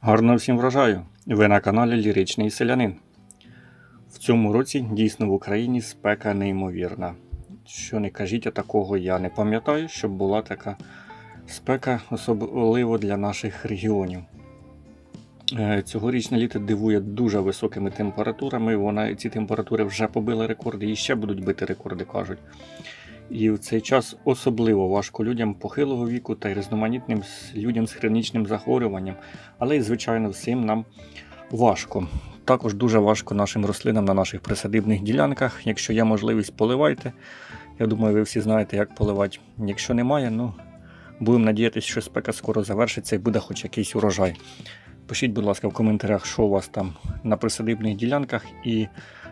Гарного всім врожаю! Ви на каналі Ліричний Селянин. В цьому році дійсно в Україні спека неймовірна. Що не кажіть, а такого я не пам'ятаю, щоб була така спека, особливо для наших регіонів. Е, Цьогорічне літо дивує дуже високими температурами. Вона, ці температури вже побили рекорди і ще будуть бити рекорди, кажуть. І в цей час особливо важко людям похилого віку та й різноманітним людям з хронічним захворюванням, але й, звичайно, всім нам важко. Також дуже важко нашим рослинам на наших присадибних ділянках. Якщо є можливість, поливайте. Я думаю, ви всі знаєте, як поливати. Якщо немає, ну будемо надіятися, що спека скоро завершиться і буде хоч якийсь урожай. Пишіть, будь ласка, в коментарях, що у вас там на присадибних ділянках, і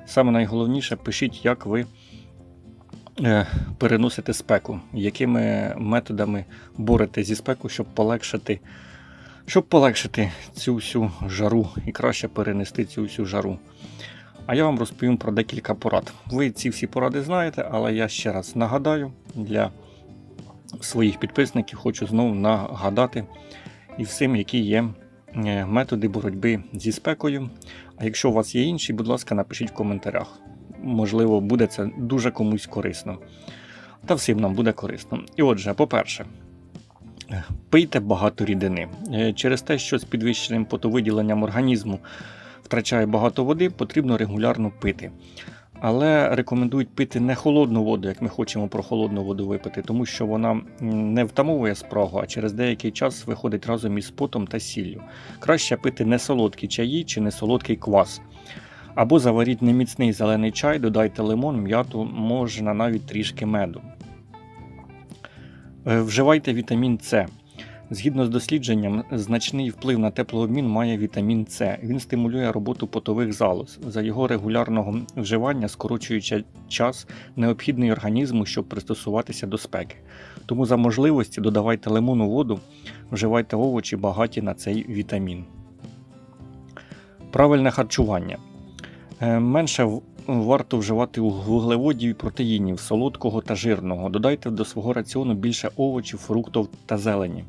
саме найголовніше, пишіть, як ви переносите спеку, якими методами борете зі спеку, щоб полегшити, щоб полегшити цю всю жару і краще перенести цю всю жару. А я вам розповім про декілька порад. Ви ці всі поради знаєте, але я ще раз нагадаю для своїх підписників, хочу знову нагадати і всім, які є е, методи боротьби зі спекою. А якщо у вас є інші, будь ласка, напишіть в коментарях. Можливо, буде це дуже комусь корисно. Та всім нам буде корисно. І отже, по-перше, пийте багато рідини. Е, Через те, що з підвищеним потовиділенням організму втрачає багато води, потрібно регулярно пити. Але рекомендують пити не холодну воду, як ми хочемо про холодну воду випити, тому що вона не втамовує спрагу, а через деякий час виходить разом із потом та сіллю. Краще пити не солодкі чаї чи не солодкий квас. Або заваріть неміцний зелений чай, додайте лимон, м'яту, можна навіть трішки меду. Е, Вживайте вітамін С. Згідно з дослідженням, значний вплив на теплообмін має вітамін С. Він стимулює роботу потових залоз. За його регулярного вживання скорочуючи час, необхідний організму, щоб пристосуватися до спеки. Тому за можливості додавайте лимонну воду, вживайте овочі багаті на цей вітамін. Правильне харчування. Е, Менше варто вживати вуглеводів і протеїнів, солодкого та жирного. Додайте до свого раціону більше овочів, фруктів та зелені.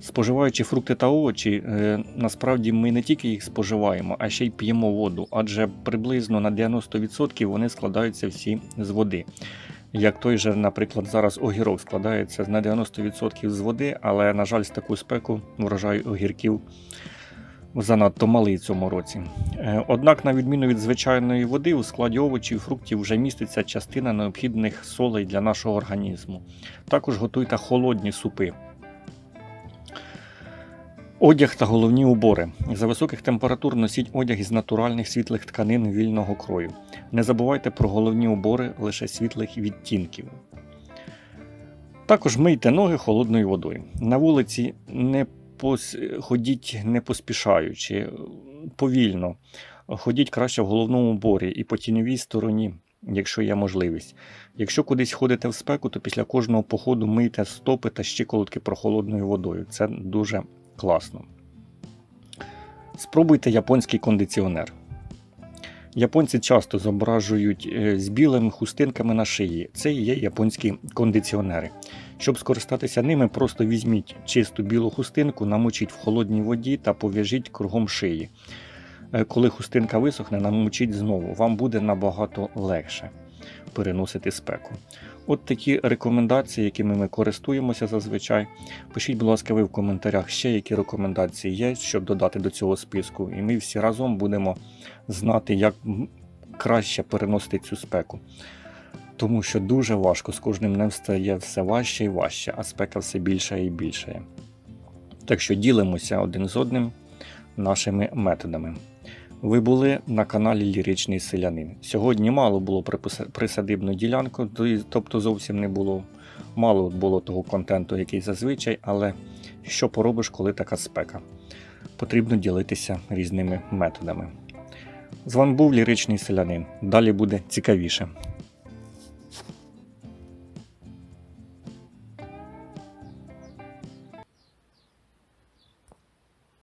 Споживаючи фрукти та овочі, е, насправді ми не тільки їх споживаємо, а ще й п'ємо воду, адже приблизно на 90% вони складаються всі з води. Як той же, наприклад, зараз огірок складається на 90% з води, але, на жаль, з таку спеку врожай огірків занадто малий цьому році. Е, Однак, на відміну від звичайної води, у складі овочів і фруктів вже міститься частина необхідних солей для нашого організму. Також готуйте холодні супи. Одяг та головні убори. За високих температур носіть одяг із натуральних світлих тканин вільного крою. Не забувайте про головні убори лише світлих відтінків. Також мийте ноги холодною водою. На вулиці не. Ходіть не поспішаючи, повільно. Ходіть краще в головному борі і по тіньовій стороні, якщо є можливість. Якщо кудись ходите в спеку, то після кожного походу мийте стопи та щиколотки прохолодною водою. Це дуже класно. Спробуйте японський кондиціонер. Японці часто зображують е, з білими хустинками на шиї. Це є японські кондиціонери. Щоб скористатися ними, просто візьміть чисту білу хустинку, намочіть в холодній воді та пов'яжіть кругом шиї. Е, Коли хустинка висохне, намочіть знову. Вам буде набагато легше переносити спеку. От такі рекомендації, якими ми користуємося зазвичай. Пишіть, будь ласка, ви в коментарях ще які рекомендації є, щоб додати до цього списку, і ми всі разом будемо знати, як краще переносити цю спеку. Тому що дуже важко з кожним днем стає все важче і важче, а спека все більше і більше. Так що ділимося один з одним нашими методами. Ви були на каналі Ліричний Селянин. Сьогодні мало було присадибну ділянку, тобто зовсім не було. Мало було того контенту, який зазвичай, але що поробиш, коли така спека? Потрібно ділитися різними методами. З вами був Ліричний Селянин. Далі буде цікавіше.